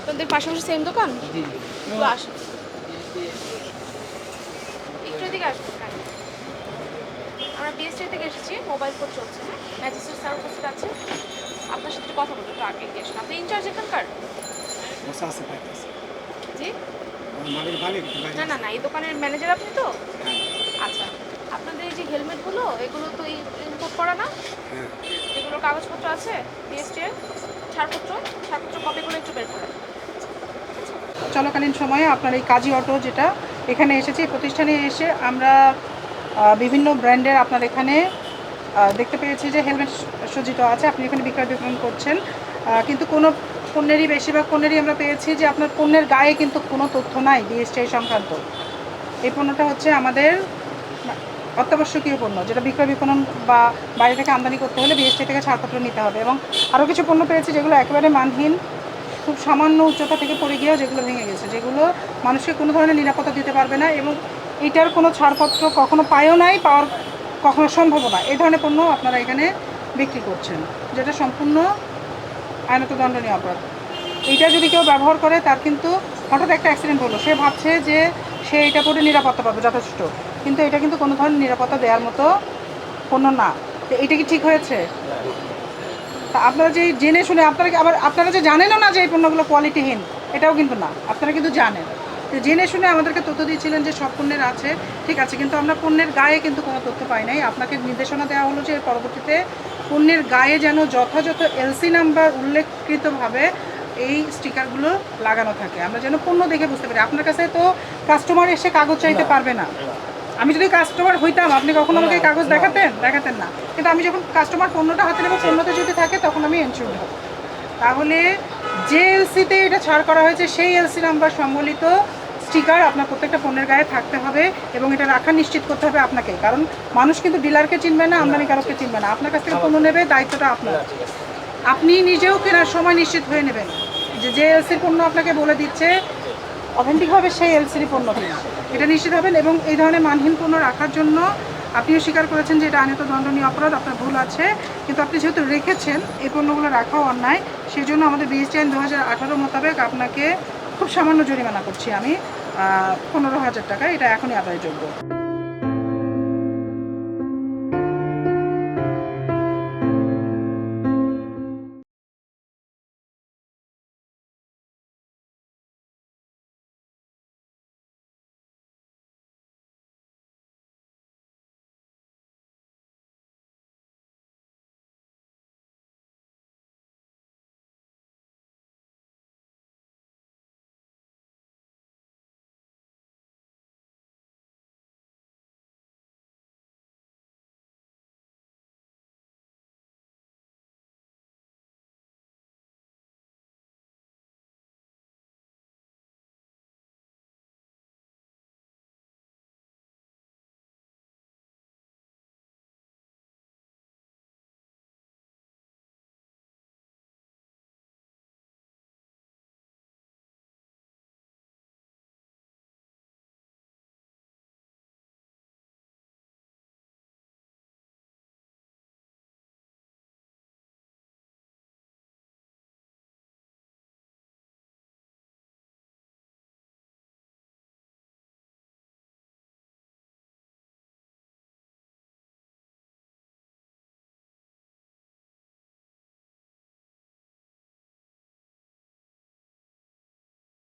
আপনাদের পাশাপাশি সেম দোকান? একটু একটু এদিকে আসুন হ্যাঁ। আমরা বিএসটি থেকে এসেছি মোবাইল ফোন চলছে হ্যাঁ। ম্যাজিস্ট্রেট স্যার উপস্থিত আছে। আপনার সাথে কথা বলব একটু আগে এগিয়ে আসুন। আপনি ইনচার্জ এখানকার? জি? না না না এই দোকানের ম্যানেজার আপনি তো? আচ্ছা আপনাদের এই যে হেলমেটগুলো এগুলো তো ইম্পোর্ট করা না? হ্যাঁ। এগুলোর কাগজপত্র আছে? বিএসটি এর ছাড়পত্র? ছাড়পত্র কপিগুলো একটু বের করেন চলাকালীন সময়ে আপনার এই কাজী অটো যেটা, এখানে এসেছে। প্রতিষ্ঠানে এসে আমরা বিভিন্ন ব্র্যান্ডের আপনার এখানে দেখতে পেয়েছি যে হেলমেট সজ্জিত আছে। আপনি এখানে বিক্রয় বিপণন করছেন। কিন্তু কোনো পণ্যেরই, বেশিরভাগ পণ্যেরই আমরা পেয়েছি যে আপনার পণ্যের গায়ে কিন্তু কোনো তথ্য নাই ডিএসটিআই সংক্রান্ত। এই পণ্যটা হচ্ছে আমাদের অত্যাবশ্যকীয় পণ্য, যেটা বিক্রয় বিপণন বা বাইরে থেকে আমদানি করতে হলে বিএসটি থেকে ছাড়পত্র নিতে হবে এবং আরও কিছু পণ্য পেয়েছি যেগুলো একেবারে মানহীন, খুব সামান্য উচ্চতা থেকে পড়ে গিয়েও যেগুলো ভেঙে গেছে, যেগুলো মানুষকে কোনো ধরনের নিরাপত্তা দিতে পারবে না এবং এটার কোনো ছাড়পত্র কখনো পায়ও নাই, পাওয়ার কখনো সম্ভব না। এই ধরনের পণ্য আপনারা এখানে বিক্রি করছেন, যেটা সম্পূর্ণ আইনত দণ্ডনীয় অপরাধ। এইটা যদি কেউ ব্যবহার করে, তার কিন্তু হঠাৎ একটা অ্যাক্সিডেন্ট হলো। সে ভাবছে যে সে এটা পরে নিরাপত্তা পাবে, যথেষ্ট। কিন্তু এটা কিন্তু কোনো ধরনের নিরাপত্তা দেওয়ার মতো পণ্য না। তো এটা কি ঠিক হয়েছে? তা আপনারা যে জেনে শুনে আপনারা আবার, আপনারা যে জানেনও না যে এই পণ্যগুলো কোয়ালিটিহীন এটাও কিন্তু না। আপনারা কিন্তু জানেন। তো জেনে শুনে আমাদেরকে তথ্য দিয়েছিলেন যে সব পণ্যের আছে, ঠিক আছে, কিন্তু আমরা পণ্যের গায়ে কিন্তু কোনো তথ্য পাই নাই। আপনাকে নির্দেশনা দেওয়া হলো যে পরবর্তীতে পণ্যের গায়ে যেন যথাযথ এলসি নাম্বার উল্লেখকৃতভাবে এই স্টিকারগুলো লাগানো থাকে। আমরা যেন পণ্য দেখে বুঝতে পারি। আপনার কাছে তো কাস্টমার এসে কাগজ চাইতে পারবে না। আমি যদি কাস্টমার হইতাম আপনি কখনো আমাকে কাগজ দেখাতেন? দেখাতেন না। কিন্তু আমি যখন কাস্টমার পণ্যটা হাতে নেব পণ্যতে যদি থাকে তখন আমি এনশিওর হব। তাহলে যে এলসিতে এটা ছাড় করা হয়েছে সেই এলসি নাম্বার সম্বলিত স্টিকার আপনার প্রত্যেকটা পণ্যের গায়ে থাকতে হবে এবং এটা রাখা নিশ্চিত করতে হবে আপনাকে। কারণ মানুষ কিন্তু ডিলারকে চিনবে না আমদানিকারককে চিনবে না। আপনার কাছ থেকে পণ্য নেবে দায়িত্বটা আপনার। আপনি নিজেও কেনার সময় নিশ্চিত হয়ে নেবেন। যে যে এলসির পণ্য আপনাকে বলে দিচ্ছে, অথেন্টিকভাবে সেই এলসির পণ্য কিনা এটা নিশ্চিত হবেন এবং এই ধরনের মানহীন পণ্য রাখার জন্য আপনিও স্বীকার করেছেন যে এটা আইনত দণ্ডনীয় অপরাধ, আপনার ভুল আছে। কিন্তু আপনি যেহেতু রেখেছেন, এই পণ্যগুলো রাখাও অন্যায়। সেই জন্য আমাদের বিএসটি আইন দু হাজার আঠারো মোতাবেক আপনাকে খুব সামান্য জরিমানা করছি আমি। পনেরো হাজার টাকা, এটা এখনই আদায়যোগ্য।